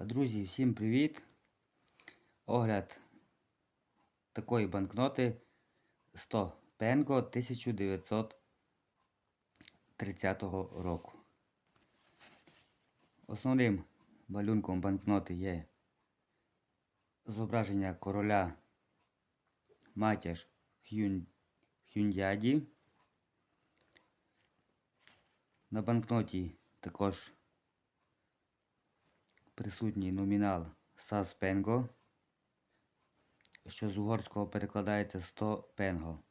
Друзі, всім привіт! Огляд такої банкноти 100 Пенго 1930 року. Основним малюнком банкноти є зображення короля Матяш Хюн... Хюндяді. На банкноті також присутній номінал САС Пенго, що з угорського перекладається 100 Пенго.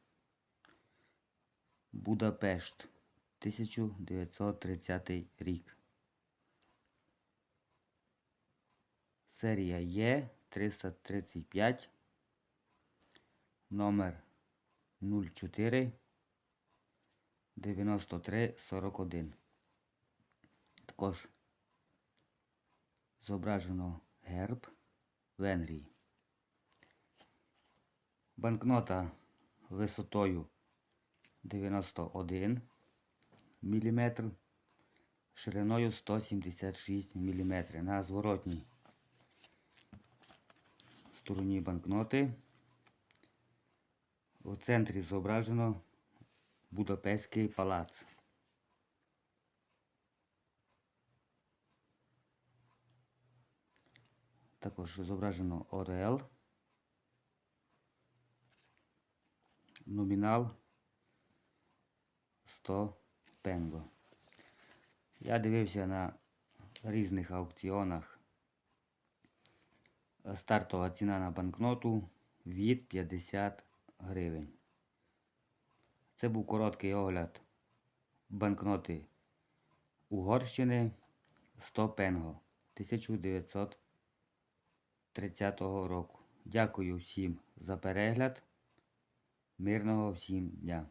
Будапешт 1930 рік. Серія Є 335 номер 04 93 41. Також зображено герб Венгрії. Банкнота висотою 91 мм, шириною 176 мм. На зворотній стороні банкноти у центрі зображено Будапештський палац. Також зображено Орел. Номінал 100 пенго. Я дивився на різних аукціонах. Стартова ціна на банкноту від 50 гривень. Це був короткий огляд банкноти Угорщини 100 пенго 1900 30 року. Дякую всім за перегляд. Мирного всім дня!